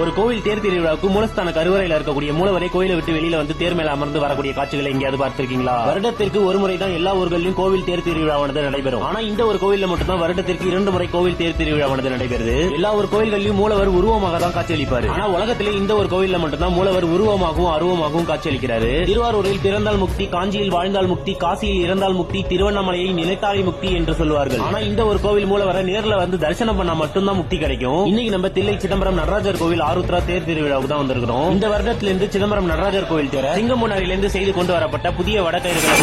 ஒரு கோவில் தேர் திருவிழாவுக்கு மூலஸ்தான கருவறையில இருக்கக்கூடிய மூலவரை கோயிலை விட்டு வெளியில வந்து தேர் மேல அமர்ந்து வரக்கூடிய காட்சிகளை எங்கேயாவது பார்த்திருக்கீங்களா? வருடத்திற்கு ஒரு முறை தான் எல்லா ஊர்களிலும் கோவில் தேர் திருவிழாவானது நடைபெறும். ஆனா இந்த ஒரு கோவில்ல மட்டும்தான் வருடத்திற்கு இரண்டு முறை கோவில் தேர் திருவிழாவானது நடைபெறுது. எல்லா ஒரு கோயில்களிலும் மூலவர் உருவமாக தான் காட்சியளிப்பார். ஆனா உலகத்திலே இந்த ஒரு கோவில்ல மட்டும்தான் மூலவர் உருவமாகவும் அருவமாகவும் காட்சியளிக்கிறாரு. திருவாரூரில் பிறந்தால் முக்தி காஞ்சியில் வாழ்ந்தால் முக்தி காசியில் இறந்தால் முக்தி திருவண்ணாமலையை நினைத்தாலே முக்தி என்று சொல்வார்கள். ஆனா இந்த ஒரு கோவில் மூலவரை நேர்ல வந்து தரிசனம் பண்ணா மட்டும்தான் முக்தி கிடைக்கும். இன்னைக்கு நம்ம தில்லை சிதம்பரம் நடராஜர் கோவில் ஆருத்ரா தேர் திருவிழாவுக்கு தான் வந்திருக்கிறோம். இந்த வருடத்திலிருந்து சிதம்பரம் நடராஜர் கோவில் தேர சிங்கமுனாரிலிருந்து செய்து கொண்டு வரப்பட்ட புதிய வடக்கயிறுகளை